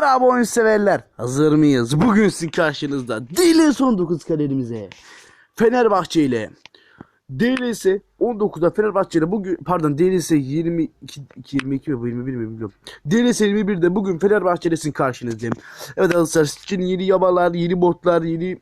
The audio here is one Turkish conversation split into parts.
Merhaba oyun severler. Hazır mıyız? Bugün sizin karşınızda DLS 19 kariyerimize. Fenerbahçe ile DLS 19'da Fenerbahçe ile bugün pardon DLS 22 22 mi bu 21 mi bilmiyorum. DLS 21'de bugün Fenerbahçe ile sizin karşınızdayım. Evet arkadaşlar sizin yeni yabalar, yeni modlar, yeni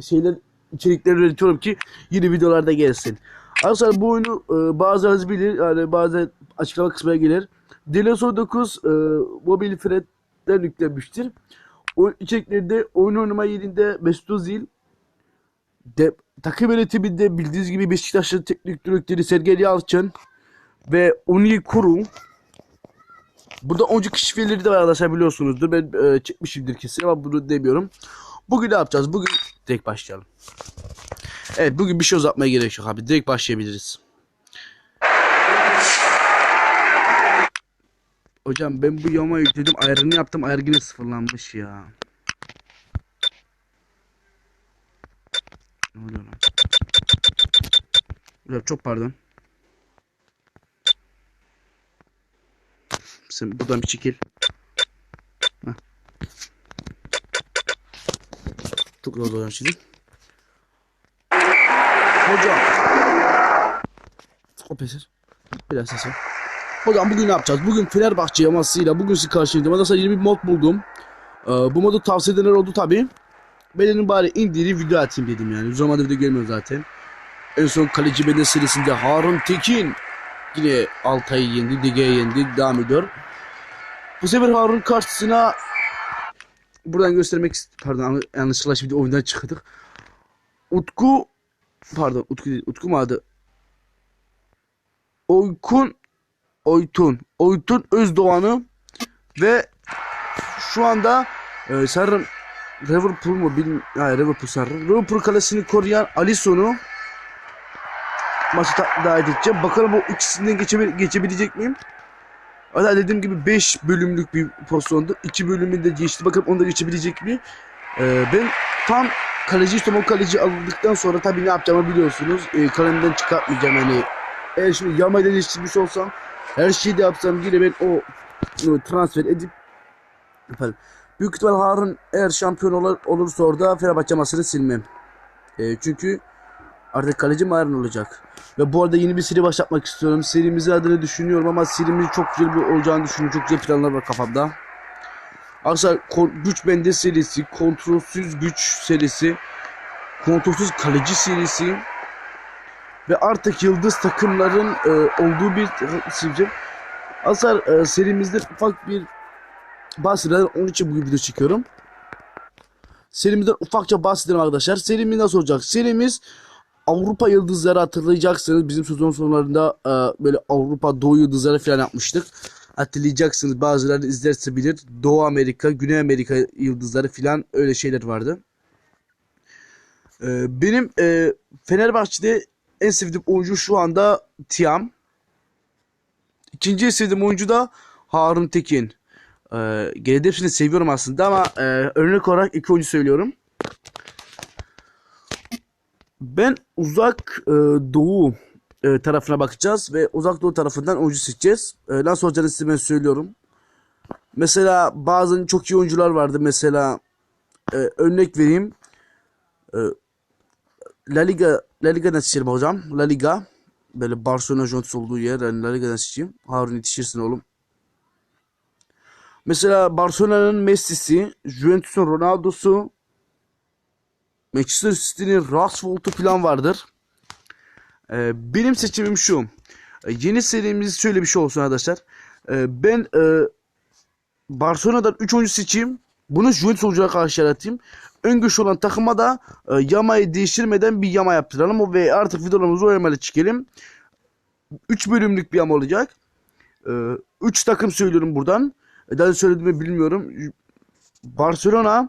şeyler içerikler üretiyorum ki yeni videolarda gelsin. Arkadaşlar bu oyunu e, bazılarınız bilir yani bazen açıklama kısmına gelir. DLS 19 e, mobil Fred'den yüklenmiştir. O içeriklerinde oyun oynama yerinde Mesut Özil de, takım yönetiminde bildiğiniz gibi Beşiktaş'ın teknik direktörü Sergen Yalçın ve Onyil Kuru Burada oyuncu kişifeleri de var arkadaşlar biliyorsunuzdur. Ben e, çekmişimdir kesin ama bunu demiyorum. Bugün ne yapacağız? Bugün direkt başlayalım. Evet bugün bir şey uzatmaya gerek yok abi. Direkt başlayabiliriz. Hocam ben bu yama yükledim. Ayarını yaptım. Ayar yine sıfırlanmış ya. Ne oluyor lan? Hocam çok pardon. Sen buradan bir çekil. Heh. Çok zor hocam şimdi. Hocam. O peser. Biraz ses var. Hocam bugün ne yapacağız? Bugün Fenerbahçe yamasıyla bugün sizi karşılayacağım. Arkadaşlar yeni bir mod buldum. Ee, bu modu tavsiye edenler oldu tabi. Ben bari indireyim video atayım dedim yani. Uzun zamandır video gelmiyor zaten. En son kaleci bende serisinde Harun Tekin yine Altay'ı yendi, Dige'yi yendi, devam ediyor. Bu sefer Harun karşısına buradan göstermek pardon yanlışlıkla şimdi oyundan çıktık. Utku pardon Utku değil, Utku mu adı? Oykun Oytun. Oytun Özdoğan'ı ve şu anda e, sanırım Liverpool mu bilmiyorum. Hayır Liverpool sanırım. Liverpool kalesini koruyan Alisson'u maçı davet edeceğim. Bakalım o ikisinden geçebil geçebilecek miyim? Hatta dediğim gibi 5 bölümlük bir pozisyondu. 2 bölümünde geçti. Bakalım onu da geçebilecek mi? Ee, ben tam kaleci o kaleci alındıktan sonra tabii ne yapacağımı biliyorsunuz. Ee, kalemden çıkartmayacağım hani. Eğer şimdi yamayla değiştirmiş olsam her şeyi de yapsam yine ben o, transfer edip yaparım. Büyük ihtimal Harun eğer şampiyon olur, olursa orada Fenerbahçe masını silmem. Ee, çünkü artık kaleci Harun olacak. Ve bu arada yeni bir seri başlatmak istiyorum. Serimizin adını düşünüyorum ama serimiz çok güzel bir olacağını düşünüyorum. Çok güzel planlar var kafamda. Arkadaşlar güç bende serisi, kontrolsüz güç serisi, kontrolsüz kaleci serisi ve artık yıldız takımların e, olduğu bir sileceğim. Arkadaşlar e, serimizde ufak bir bahsedelim. Onun için bu video çekiyorum. Serimizden ufakça bahsedelim arkadaşlar. Serimiz nasıl olacak? Serimiz Avrupa yıldızları hatırlayacaksınız. Bizim sezon sonlarında e, böyle Avrupa Doğu yıldızları falan yapmıştık. Hatırlayacaksınız. Bazıları izlerse bilir. Doğu Amerika, Güney Amerika yıldızları falan öyle şeyler vardı. E, benim e, Fenerbahçe'de en sevdiğim oyuncu şu anda Tiam. İkinci sevdiğim oyuncu da Harun Tekin. Ee, genelde hepsini seviyorum aslında ama e, örnek olarak iki oyuncu söylüyorum. Ben uzak e, doğu e, tarafına bakacağız ve uzak doğu tarafından oyuncu seçeceğiz. E, nasıl olacağını size ben söylüyorum. Mesela bazı çok iyi oyuncular vardı. Mesela e, örnek vereyim. E, La Liga La Liga'dan seçelim hocam. La Liga. Böyle Barcelona Juventus olduğu yer. Yani La Liga'dan seçeyim. Harun yetişirsin oğlum. Mesela Barcelona'nın Messi'si, Juventus'un Ronaldo'su, Manchester City'nin Rashford'u falan vardır. Ee, benim seçimim şu. Ee, yeni serimiz şöyle bir şey olsun arkadaşlar. Ee, ben e, Barcelona'dan 3 oyuncu seçeyim. Bunu Juventus oyunculara karşı yaratayım. Ön güçlü olan takıma da e, yamayı değiştirmeden bir yama yaptıralım. Ve artık videolarımızı o yamayla çekelim. 3 bölümlük bir yama olacak. 3 takım söylüyorum buradan. Neden söylediğimi bilmiyorum. Barcelona,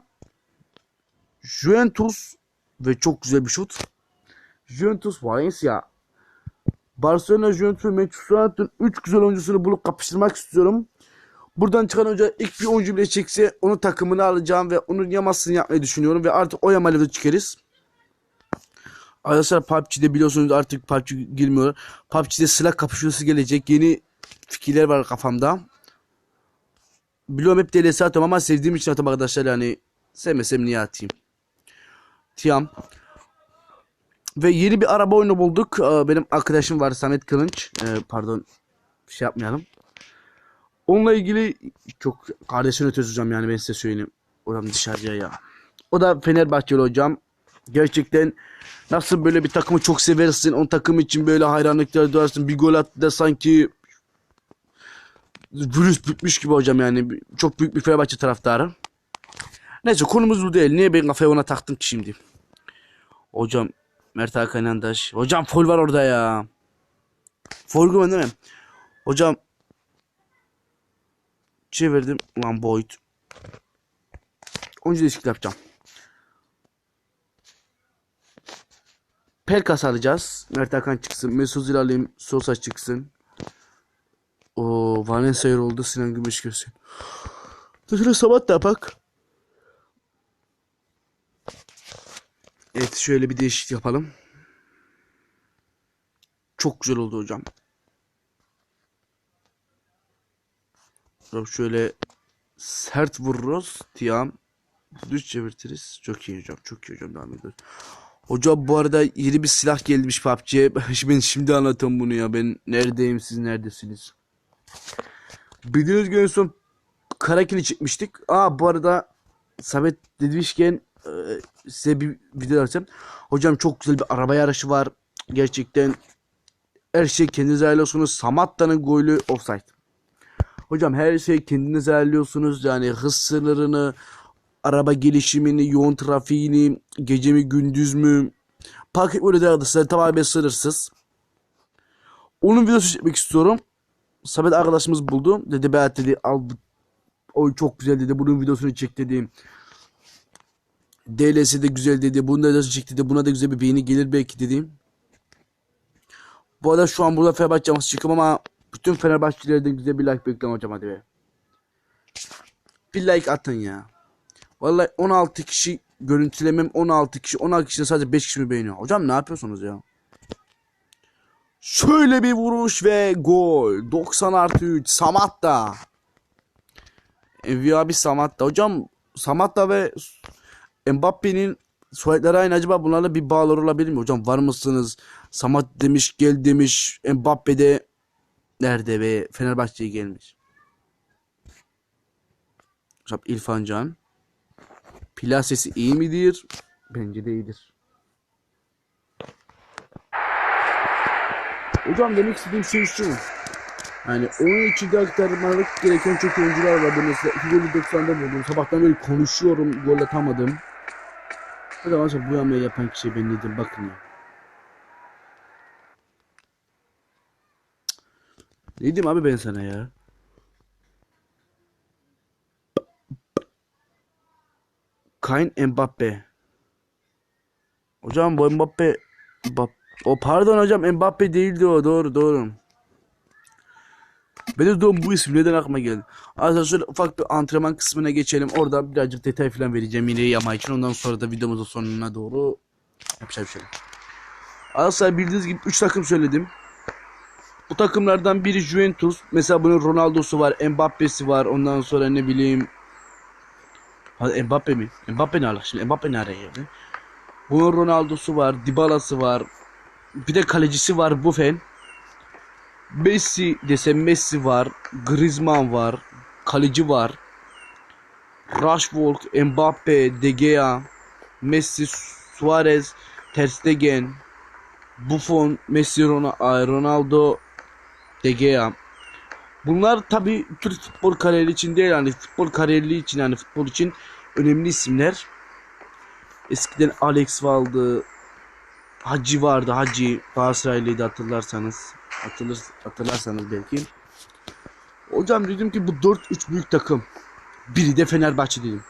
Juventus ve çok güzel bir şut. Juventus, Valencia. Barcelona, Juventus ve Manchester United'ın 3 güzel oyuncusunu bulup kapıştırmak istiyorum. Buradan çıkan hoca ilk bir oyuncu bile çekse onun takımını alacağım ve onun yamasını yapmayı düşünüyorum ve artık o yamayla da çıkarız. Arkadaşlar PUBG'de biliyorsunuz artık PUBG girmiyor. PUBG'de silah kapışması gelecek. Yeni fikirler var kafamda. biliyorum hep DLC atıyorum ama sevdiğim için atıyorum arkadaşlar yani sevmesem niye atayım. Tiam. Ve yeni bir araba oyunu bulduk. Ee, Benim arkadaşım var Samet Kılınç. Ee, pardon şey yapmayalım. Onunla ilgili çok kardeşine ötesi yani ben size söyleyeyim. Oradan dışarıya ya. O da Fenerbahçeli hocam. Gerçekten nasıl böyle bir takımı çok seversin. O takım için böyle hayranlıklar duyarsın. Bir gol attı da sanki virüs bitmiş gibi hocam yani. Çok büyük bir Fenerbahçe taraftarı. Neyse konumuz bu değil. Niye ben kafayı ona taktım ki şimdi? Hocam Mert Hakan Yandaş. Hocam foul var orada ya. Foul görmedin değil mi? Hocam çevirdim. Ulan Boyd. Oyuncu değişiklik yapacağım. Pelkas alacağız. Mert Hakan çıksın. Mesut alayım. Sosa çıksın. O Valencia oldu. Sinan Gümüş görsün. Şöyle sabah da yapak. Evet şöyle bir değişiklik yapalım. Çok güzel oldu hocam. Hocam şöyle sert vururuz. Tiam. Düz çevirtiriz. Çok iyi hocam. Çok iyi hocam. Devam ediyoruz. Hocam bu arada yeni bir silah gelmiş PUBG'ye. Ben şimdi anlatıyorum bunu ya. Ben neredeyim siz neredesiniz? Bildiğiniz gibi en son Karakini çıkmıştık. Aa bu arada Samet demişken e, size bir video atacağım. Hocam çok güzel bir araba yarışı var. Gerçekten her şey kendiniz ayarlıyorsunuz. Samatta'nın golü offside. Hocam her şey kendiniz ayarlıyorsunuz. Yani hız sınırını, araba gelişimini, yoğun trafiğini, gece mi gündüz mü, paket böyle de arkadaşlar tamamen sınırsız. Onun videosu çekmek istiyorum. Samet arkadaşımız buldu. Dedi Berat dedi al oyun çok güzel dedi. Bunun videosunu çek dedi. DLS de güzel dedi. Bunu da çek dedi. Buna da güzel bir beğeni gelir belki dedim. Bu arada şu an burada Fenerbahçe çıkıyorum ama bütün Fenerbahçelilerden güzel bir like bekliyorum hocam hadi be. Bir like atın ya. Vallahi 16 kişi görüntülemem 16 kişi 16 kişi sadece 5 kişi mi beğeniyor? Hocam ne yapıyorsunuz ya? Şöyle bir vuruş ve gol. 90 artı 3 Samatta. Envi abi Samatta. Hocam Samatta ve Mbappe'nin soyadları aynı acaba bunlarla bir bağlar olabilir mi? Hocam var mısınız? Samat demiş gel demiş. Mbappe de nerede ve Fenerbahçe'ye gelmiş. Hocam İrfan Can. Plasesi iyi midir? Bence de iyidir. Hocam demek istediğim şey şu. Yani oyun içinde aktarmalık gereken çok oyuncular var. Ben Mesela 2 golü 90'da buldum. Sabahtan beri konuşuyorum. Gol atamadım. Hocam aslında bu yamayı yapan kişi ben dedim. Bakın ya. Diyeyim abi ben sana ya? Kain Mbappe. Hocam bu Mbappe Mbappe o pardon hocam Mbappe değildi o doğru doğru. Benim de bu isim neden aklıma geldi. Arkadaşlar şöyle ufak bir antrenman kısmına geçelim. Orada birazcık detay falan vereceğim yine yama için. Ondan sonra da videomuzun sonuna doğru yapacağım şey. Arkadaşlar bildiğiniz gibi 3 takım söyledim. Bu takımlardan biri Juventus. Mesela bunun Ronaldo'su var, Mbappe'si var. Ondan sonra ne bileyim Hadi Mbappe mi? Mbappe ne alak şimdi? Mbappe ne araya? Bunun Ronaldo'su var, Dybala'sı var. Bir de kalecisi var Buffon. Messi desem Messi var. Griezmann var. Kaleci var. Rashford, Mbappe, De Gea, Messi, Suarez, Ter Stegen, Buffon, Messi, Ron- Ronaldo, De Gea. Bunlar tabi Türk futbol kariyeri için değil yani futbol kariyeri için yani futbol için önemli isimler. Eskiden Alex vardı. Hacı vardı. Hacı Galatasaraylıydı hatırlarsanız. Hatırlar, hatırlarsanız belki. Hocam dedim ki bu 4-3 büyük takım. Biri de Fenerbahçe dedim.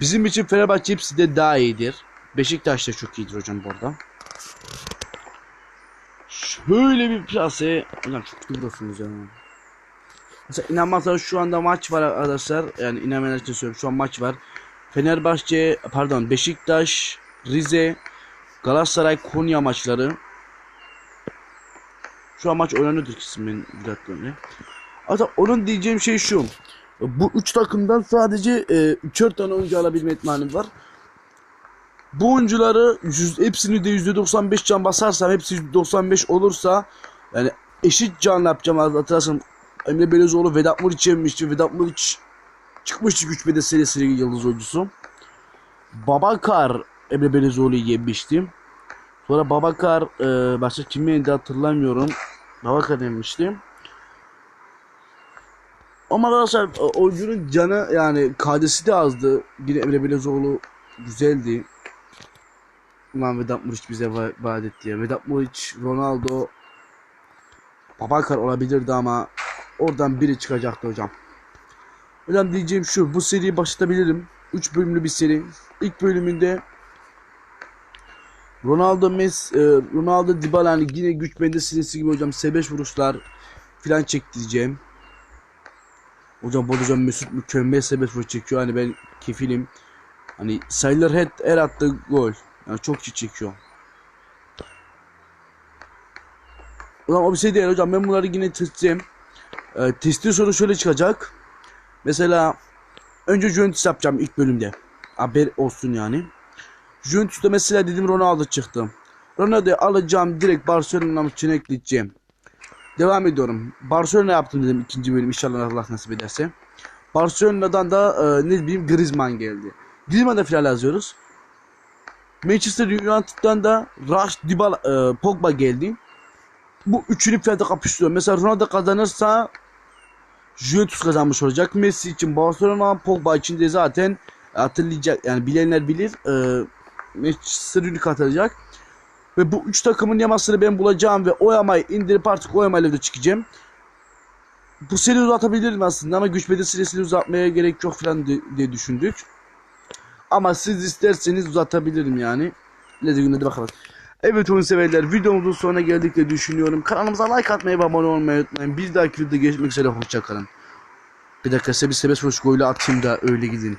Bizim için Fenerbahçe hepsi de daha iyidir. Beşiktaş da çok iyidir hocam bu arada. Şöyle bir plase. Hocam çok vuruyorsunuz ya. Mesela inanmazsanız şu anda maç var arkadaşlar. Yani inanmayanlar için söylüyorum. Şu an maç var. Fenerbahçe, pardon Beşiktaş, Rize, Galatasaray, Konya maçları. Şu an maç oynanıyordur kısmen bir dakika önce. Hatta onun diyeceğim şey şu. Bu üç takımdan sadece e, üçer tane oyuncu alabilme ihtimalim var. Bu oyuncuları yüz, hepsini de %95 can basarsam hepsi %95 olursa yani eşit canlı yapacağım hatırlarsın Emre Belözoğlu Vedat Muriç yenmişti. Vedat Muriç çıkmıştı güç bede serisinin yıldız oyuncusu. Babakar Emre Belözoğlu'yu yenmiştim. Sonra Babakar e, başka kimi yendi hatırlamıyorum. Babakar yenmiştim. Ama arkadaşlar oyuncunun canı yani kadesi de azdı. Yine Emre Belözoğlu güzeldi. Ulan Vedat Muriç bize va- vaat etti ya. Vedat Muriç, Ronaldo, Babakar olabilirdi ama oradan biri çıkacaktı hocam. Hocam diyeceğim şu. Bu seriyi başlatabilirim. 3 bölümlü bir seri. İlk bölümünde Ronaldo Messi, e, Ronaldo Dybala hani yine güç bende serisi gibi hocam sebeş vuruşlar filan çektireceğim. Hocam bu hocam Mesut mükemmel sebeş vuruş çekiyor. Hani ben kefilim. Hani sayılır her, her attığı gol. Yani çok iyi çekiyor. Ulan o bir şey değil hocam. Ben bunları yine testeceğim. Ee, testi soru şöyle çıkacak. Mesela önce Juventus yapacağım ilk bölümde. Haber olsun yani. Juventus'ta mesela dedim Ronaldo çıktı. Ronaldo'yu alacağım direkt Barcelona'nın için ekleyeceğim. Devam ediyorum. Barcelona yaptım dedim ikinci bölüm inşallah Allah nasip ederse. Barcelona'dan da e, ne bileyim Griezmann geldi. Griezmann'da final yazıyoruz. Manchester United'dan da Rush, Dybala, e, Pogba geldi. Bu üçünü finalde kapıştırıyor. Mesela Ronaldo kazanırsa Juventus kazanmış olacak. Messi için Barcelona, Pogba için de zaten hatırlayacak yani bilenler bilir. E, Manchester United katılacak. Ve bu üç takımın yamasını ben bulacağım ve o yamayı indirip artık o yamayla da çıkacağım. Bu seri uzatabilirim aslında ama güç bede serisini uzatmaya gerek yok falan di- diye düşündük. Ama siz isterseniz uzatabilirim yani. Ne de hadi bakalım. Evet oyun severler videomuzun sonuna geldik diye düşünüyorum. Kanalımıza like atmayı ve abone olmayı unutmayın. Bir dahaki videoda görüşmek üzere hoşçakalın. Bir dakika size bir serbest vuruş golü atayım da öyle gidin.